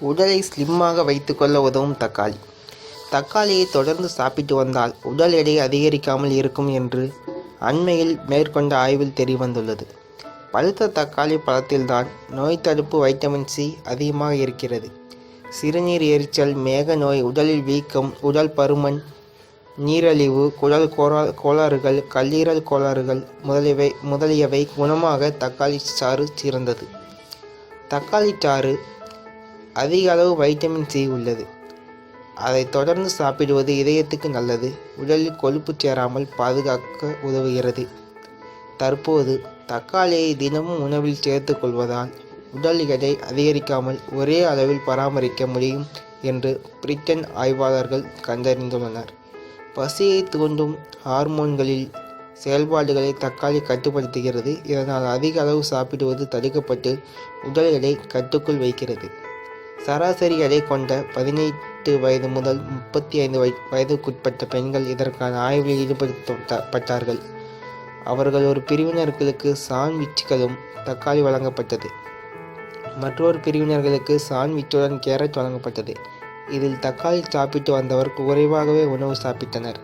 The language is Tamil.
உடலை ஸ்லிம்மாக வைத்துக்கொள்ள உதவும் தக்காளி. தக்காளியை தொடர்ந்து சாப்பிட்டு வந்தால் உடல் எடை அதிகரிக்காமல் இருக்கும் என்று அண்மையில் மேற்கொண்ட ஆய்வில் தெரியவந்துள்ளது. பழுத்த தக்காளி பழத்தில்தான் நோய் தடுப்பு வைட்டமின் சி அதிகமாக இருக்கிறது. சிறுநீர் எரிச்சல் மேக நோய் உடலில் வீக்கம் உடல் பருமன் நீரழிவு குடல் கோரா கோளாறுகள் கல்லீரல் கோளாறுகள் முதலியவை முதலியவை குணமாக தக்காளி சாறு சிறந்தது. தக்காளி சாறு அதிக அளவு வைட்டமின் சி உள்ளது. அதை தொடர்ந்து சாப்பிடுவது இதயத்துக்கு நல்லது. உடலில் கொழுப்பு சேராமல் பாதுகாக்க உதவுகிறது. தற்போது தக்காளியை தினமும் உணவில் சேர்த்துக் கொள்வதால் உடல் எடை அதிகரிக்காமல் ஒரே அளவில் பராமரிக்க முடியும் என்று பிரிட்டன் ஆய்வாளர்கள் கண்டறிந்துள்ளனர். பசியை தூண்டும் ஹார்மோன்களில் செயல்பாடுகளை தக்காளி கட்டுப்படுத்துகிறது. இதனால் அதிக அளவு சாப்பிடுவது தடுக்கப்பட்டு உடல் எடை கட்டுக்குள் வைக்கிறது. சராசரி எடை கொண்ட பதினெட்டு வயது முதல் முப்பத்தி ஐந்து வய வயதுக்குட்பட்ட பெண்கள் இதற்கான ஆய்வில் ஈடுபடுத்தப்பட்டார்கள். அவர்கள் ஒரு பிரிவினர்களுக்கு சாண்ட்விச்களும் தக்காளி வழங்கப்பட்டது. மற்றொரு பிரிவினர்களுக்கு சாண்ட்விச்சுடன் கேரட் வழங்கப்பட்டது. இதில் தக்காளி சாப்பிட்டு வந்தவர் குறைவாகவே உணவு சாப்பிட்டனர்.